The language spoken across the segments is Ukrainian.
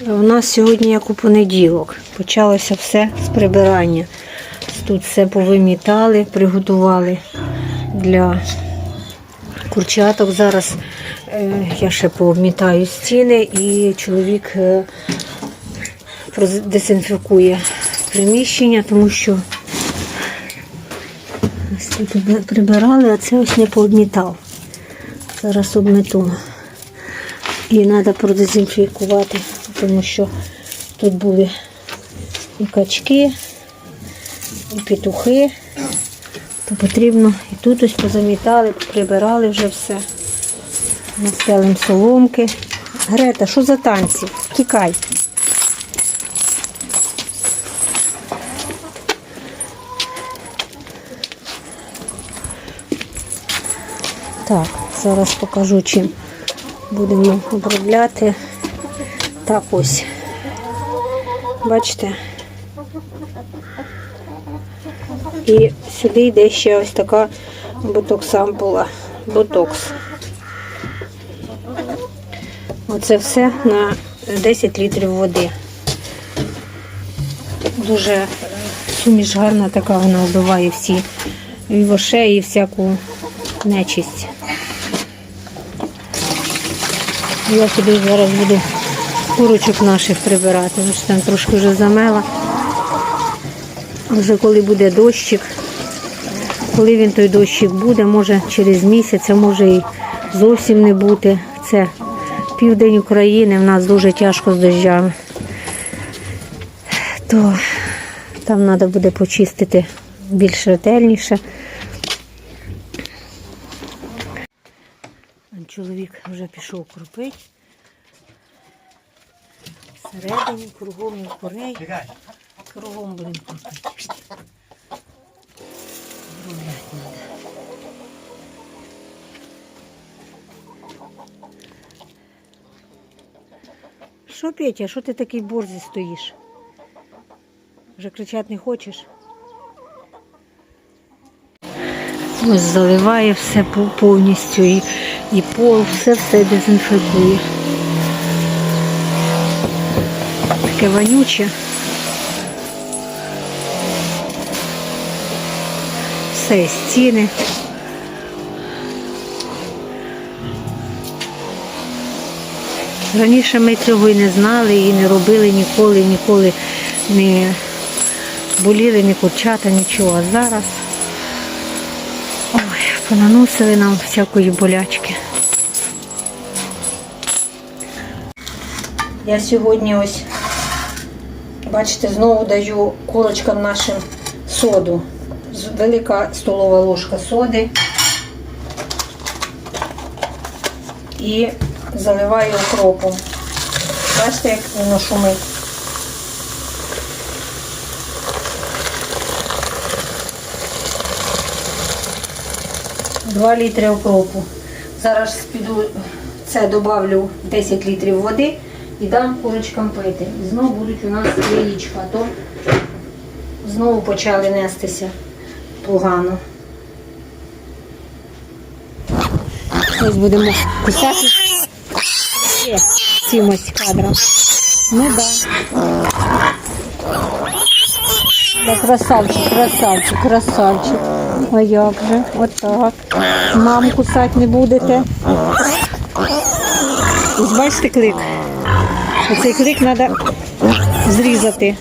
У нас сьогодні як у понеділок. Почалося все з прибирання. Тут все повимітали, приготували для курчаток. Зараз е, я ще пообмітаю стіни і чоловік е, дезінфікує приміщення, тому що прибирали, а це ось не пообмітав. Зараз обмету. І треба продезінфікувати, тому що тут були і качки, і петухи. То потрібно і тут ось позамітали, прибирали вже все. Настелим соломки. Грета, що за танці? Тікай. Так, зараз покажу, чим будемо обробляти. Так ось. Бачите? І сюди йде ще ось така ботокс-ампула. Ботокс. Оце все на 10 літрів води. Дуже суміш гарна така, вона вбиває всі і вошей, і всяку нечисть. Я сюди зараз буду курочок наших прибирати, що там трошки вже замела. Вже коли буде дощик, коли він той дощик буде, може через місяць, а може і зовсім не бути. Це південь України, в нас дуже тяжко з дощами. То там треба буде почистити більш ретельніше. Чоловік вже пішов кропить. Всередині, кругом і курей. Кругом будемо кропити. Обробляти треба. Що, Петя, що ти такий борзий стоїш? Вже кричати не хочеш? Ось заливає все повністю і, і пол, все все дезінфікує. Таке вонюче. Все, і стіни. Раніше ми цього і не знали, і не робили ніколи, ніколи не боліли ні курчата, нічого. А зараз ой, понаносили нам всякої болячки. Я сьогодні ось, бачите, знову даю курочкам нашим соду. Велика столова ложка соди. І заливаю окропом. Бачите, як воно шумить. Два літри окропу. Зараз піду це добавлю 10 літрів води і дам курочкам пити. І знову будуть у нас яєчка, а то знову почали нестися погано. Ось будемо кусати ще цим ось кадром. Ну. Да. Да, красавчик, красавчик, красавчик. А як же? Отак. Маму кусати не будете. Ось бачите клик? Оцей клик треба зрізати.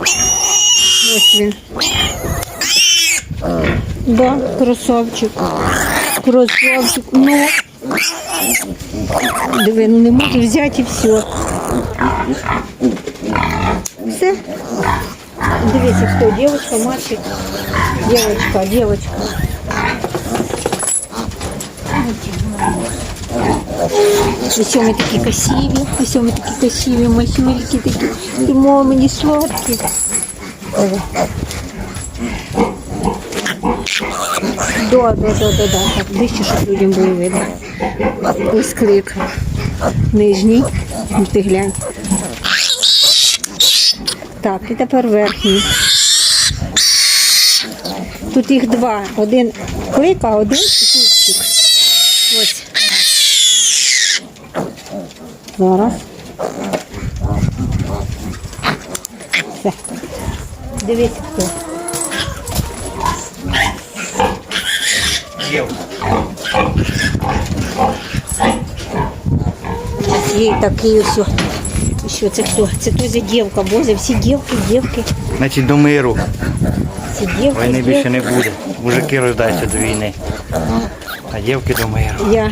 Ось він. Да, красавчик. Красавчик. Ну. Диви, ну не можу взяти і все. Все. Дивіться, хто? Девочка, мальчик. Девочка, девочка. Ось ми такі красиві, ось ми такі красиві, масюльки такі, і мамині сладкі. Да, да, да, да, да. Так, ближче, щоб людям було видно. Ось клик. Нижній. Ти глянь. Так, і тепер верхній. Тут їх два. Один клик, а один купчик. Ось. Зараз. Все. Дивіться хто. І ось. о. Що це хто? Це Тузя дівка, боже, всі дівки, дівки, Значить, до миру. всі дівки. Війни більше не буде. Мужики рождаються до війни. А дівки до миру. Я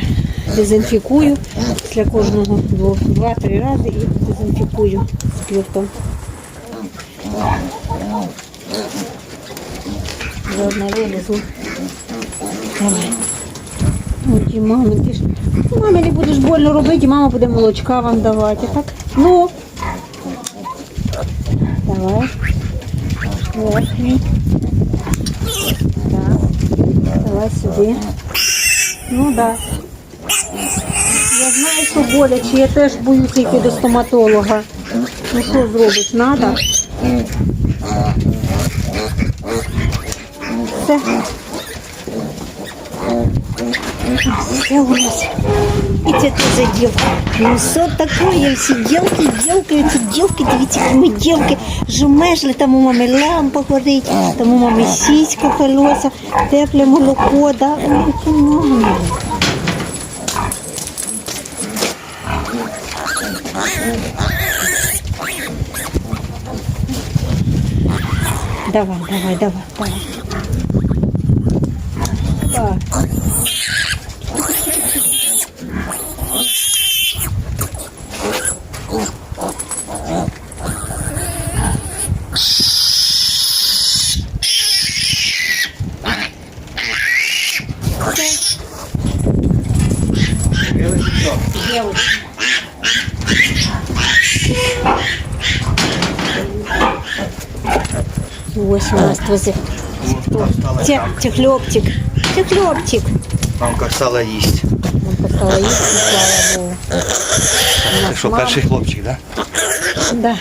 дезінфікую після кожного два-три рази і дезінфікую спиртом. Заодно вилізу. Ой, мама, ти ж ну, мамі не будеш больно робити, мама буде молочка вам давати. Так? Ну. Давай. Верхній. Так. Давай сюди. Ну так. Да. Я знаю, що боляче, я теж боюся йти до стоматолога. Ну що зробиш, надо? Все. Все у нас. Це тоже девка. Ну що таке? Всі дівки, дівки, ці дівки, дивіться, які ми дівки. Жумежли, там у мами лампа горить, там у мами сіська колеса, тепле молоко, да? Ой, які мами. Давай, давай, давай, давай. Так. Ось у нас друзі. Це, це хлопчик. Це хлопчик. Мамка стала їсть. Он постала їсти, слава Богу. Це що, перший хлопчик, так? Да.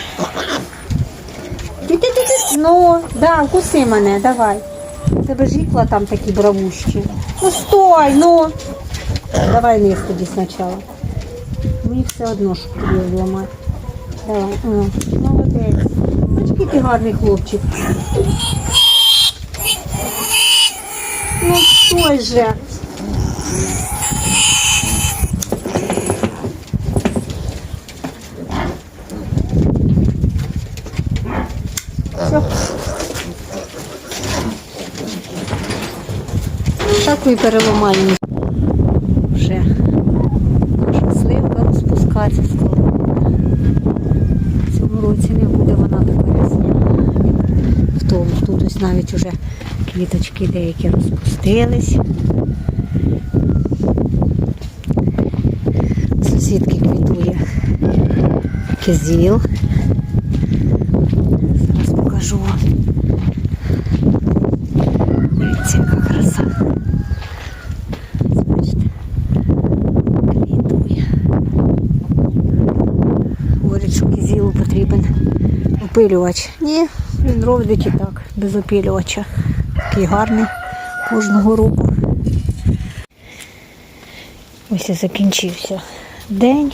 Ти, ти, ти, ти. Ну, да, куси мене, давай. У тебе ж ікла там такі бравущі. Ну стой, ну. Давай низ тоді спочатку. Мені все одно, що тобі зламати. Давай, о, молодець. Який гарний хлопчик. Ну стой же. Такої переламальні. Вже наша сливка розпускається скоро. В цьому році не буде вона така рясна, як. Тут ось навіть уже квіточки деякі розпустились. Сусідки квітує кизіл. Зараз покажу вам. Дивіться. Говорять, що кизілу потрібен опилювач. Ні, він робить і так, без опилювача. Такий гарний кожного року. Ось і закінчився день.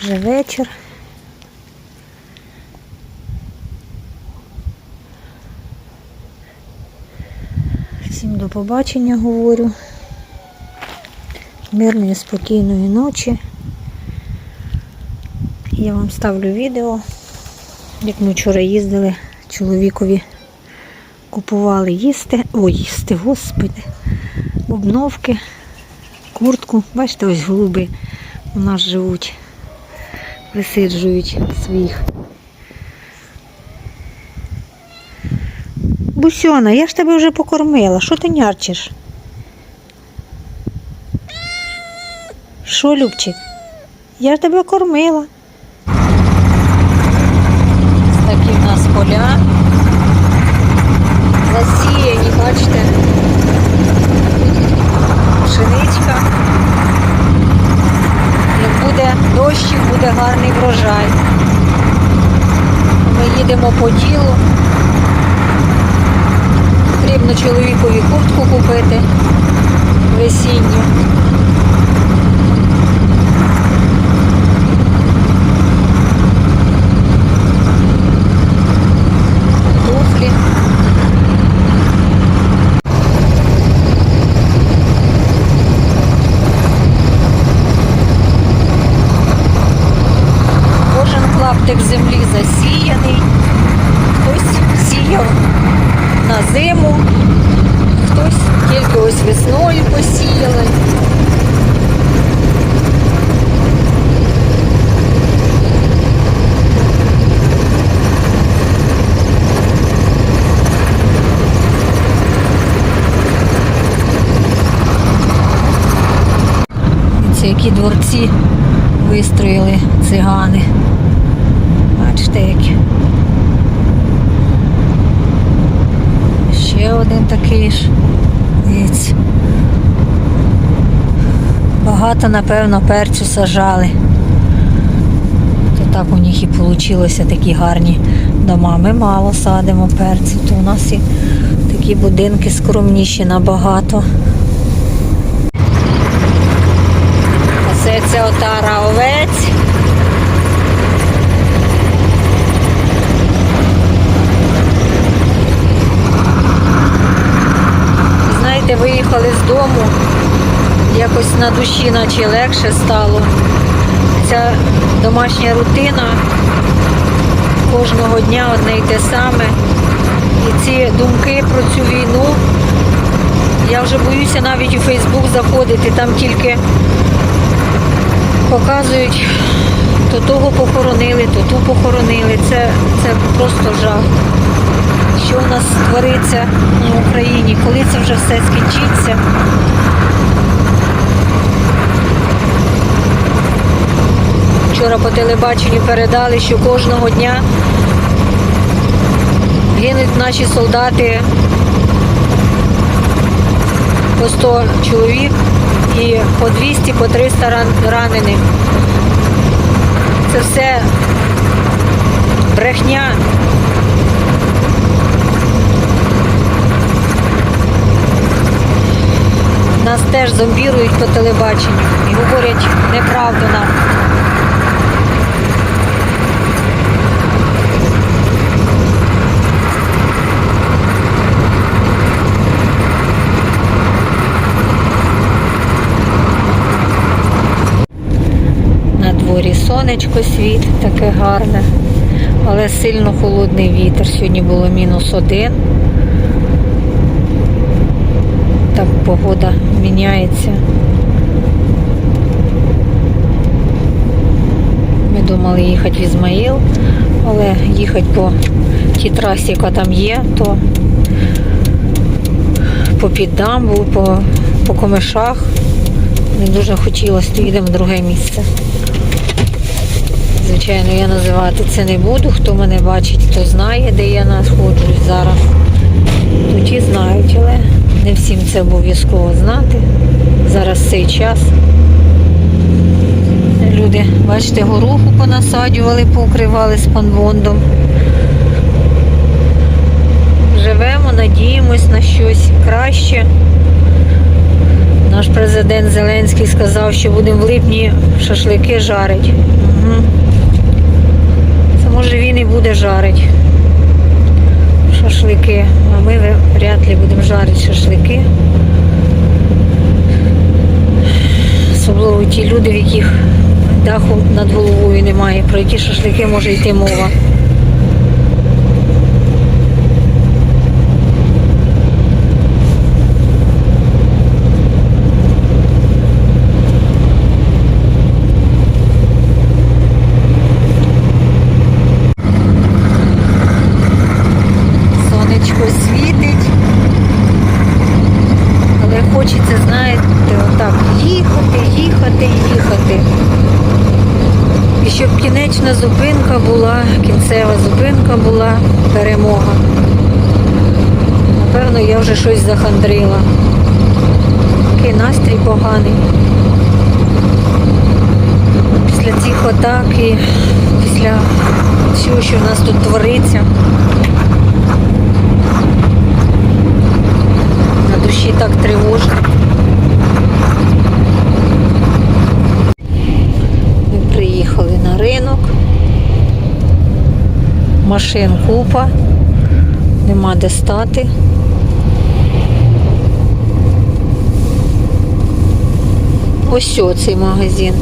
Вже вечір. Всім до побачення говорю. Мирної, спокійної ночі. Я вам ставлю відео, як ми вчора їздили, чоловікові купували їсти. Ой, їсти, господи, обновки, куртку. Бачите, ось голуби у нас живуть висиджують своїх. Бусьона, я ж тебе вже покормила. Що ти нярчиш? Що, Любчик? Я ж тебе кормила. Ось такі в нас поля. Засіяні, бачите. Пшеничка. Як буде дощик, буде гарний врожай. Ми їдемо по ділу. Потрібно чоловікові куртку купити весінню. Шматик землі засіяний, хтось сіяв на зиму, хтось тільки ось весною посіяли. Які дворці вистроїли цигани. Бачите, які. Ще один такий ж. Дивіться. Багато, напевно, перцю сажали. То так у них і вийшло такі гарні дома. Ми мало садимо перцю, то у нас і такі будинки скромніші набагато. Оце ця отара овець. Душі наче легше стало. Ця домашня рутина кожного дня одне й те саме. І ці думки про цю війну. Я вже боюся навіть у Фейсбук заходити, там тільки показують, то того похоронили, то ту похоронили. Це, це просто жах. Що у нас твориться на Україні, коли це вже все скінчиться. Вчора по телебаченню передали, що кожного дня гинуть наші солдати по 100 чоловік і по 200, по 300 ран- ранених. Це все брехня. Нас теж зомбірують по телебаченню і говорять неправду нам. На дворі сонечко світить, таке гарне, але сильно холодний вітер. Сьогодні було мінус один. Так погода міняється. Ми думали їхати в Ізмаїл, але їхати по тій трасі, яка там є, то по піддамбу, по, по комишах. Не дуже хотілося, то їдемо в друге місце. Звичайно, я називати це не буду. Хто мене бачить, хто знає, де я знаходжусь зараз. То ті знають, але не всім це обов'язково знати. Зараз цей час. Люди, бачите, гороху понасаджували, покривали спанбондом. Живемо, надіємось на щось краще. Наш президент Зеленський сказав, що будемо в липні шашлики жарити. Угу. Може він і буде жарити шашлики, а ми вряд ли будемо жарити шашлики. Особливо ті люди, в яких даху над головою немає, про які шашлики може йти мова. Сонечко світить. Але хочеться, знаєте, отак їхати, їхати, їхати. І щоб кінечна зупинка була, кінцева зупинка була перемога. Напевно, я вже щось захандрила. Такий настрій поганий. Після цих атак і після всього, що в нас тут твориться. На душі так тривожно. Ми приїхали на ринок. Машин купа, нема де стати. Ось о, цей магазин.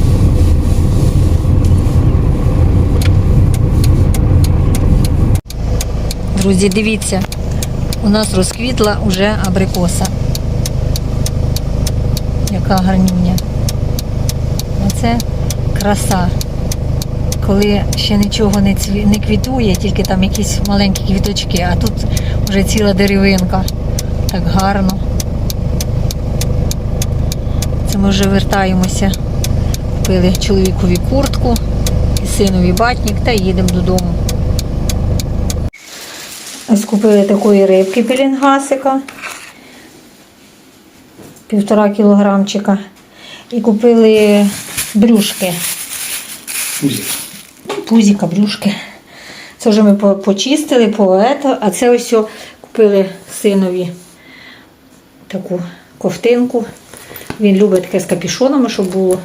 Друзі, дивіться, у нас розквітла уже абрикоса. Яка гарнюня. Оце краса. Коли ще нічого не, цві... не квітує, тільки там якісь маленькі квіточки, а тут вже ціла деревинка. Так гарно. Це ми вже вертаємося. Купили чоловікові куртку і синові батник та їдемо додому. Ось купили такої рибки пелінгасика. Півтора кілограмчика. І купили брюшки. Пузіка, брюшки. Це вже ми почистили, по ето, а це ось купили синові таку ковтинку. Він любить таке з капішонами, щоб було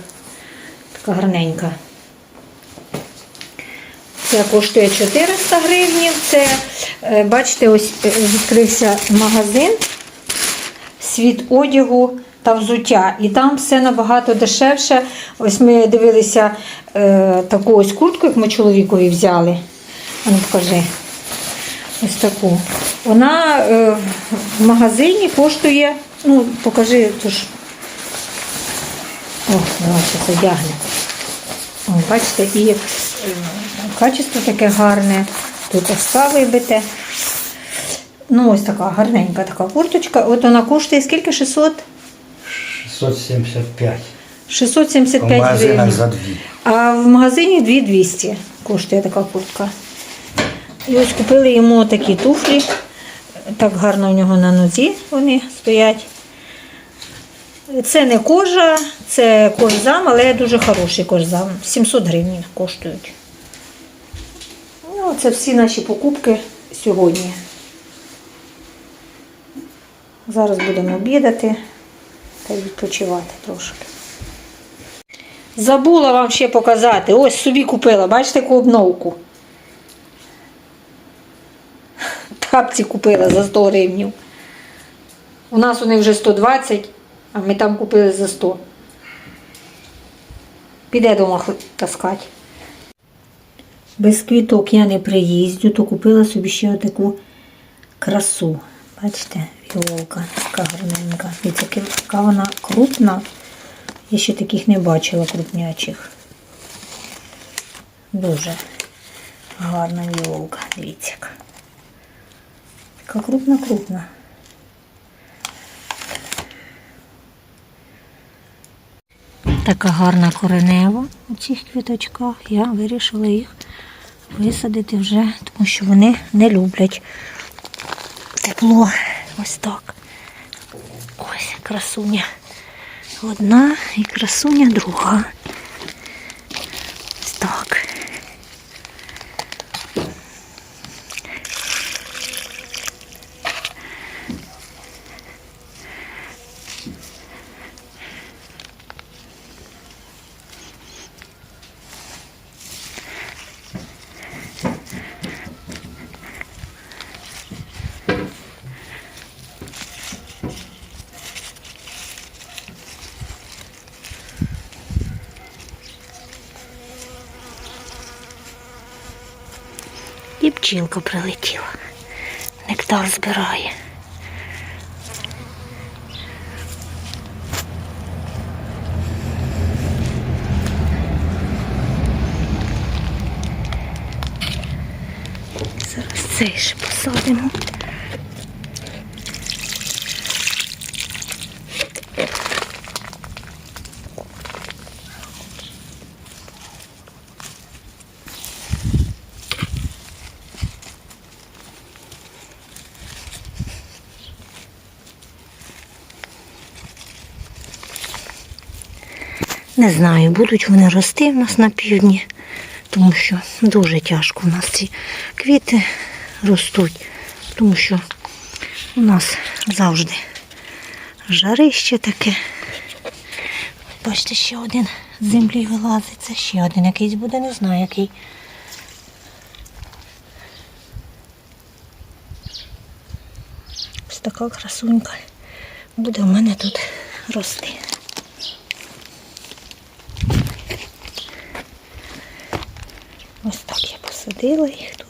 така гарненька. Це коштує 400 гривень. Це, е, бачите, ось е, відкрився магазин світ одягу та взуття. І там все набагато дешевше. Ось ми дивилися е, таку ось куртку, як ми чоловікові взяли. А ну покажи. Ось таку. Вона е, в магазині коштує, ну, покажи, тож. О, вона зараз одягне. О, бачите, і е, качество таке гарне. Тут оска вибите. Ну, ось така гарненька така курточка. От вона коштує скільки? 600? 675. В 675 магазинах гривень. за дві. А в магазині 2200 коштує така куртка. І ось купили йому такі туфлі. Так гарно у нього на нозі вони стоять. Це не кожа, це кожзам, але дуже хороший кожзам. 700 гривень коштують. Ну, це всі наші покупки сьогодні. Зараз будемо обідати та відпочивати трошки. Забула вам ще показати. Ось собі купила, бачите, яку обновку. Тапці купила за 100 гривнів. У нас вони вже 120, а ми там купили за 100. Піде дома таскати. Без квіток я не приїздю, то купила собі ще таку красу. Бачите, віолка, така гарненька. Дивіться, яка вона крупна. Я ще таких не бачила крупнячих. Дуже гарна віолка. Дивіться. Така крупна-крупна. Така гарна коренева у цих квіточках. Я вирішила їх висадити вже, тому що вони не люблять тепло. Ось так. Ось красуня. Одна і красуня друга. Ось так. І пчілка прилетіла. Нектар збирає. Зараз цей ще посадимо. Не знаю, будуть вони рости в нас на півдні, тому що дуже тяжко у нас ці квіти ростуть, тому що у нас завжди жарище таке. Бачите, ще один з землі вилазить. Це ще один якийсь буде, не знаю який. Ось така красунька буде в мене тут рости. Ось так я посадила їх тут.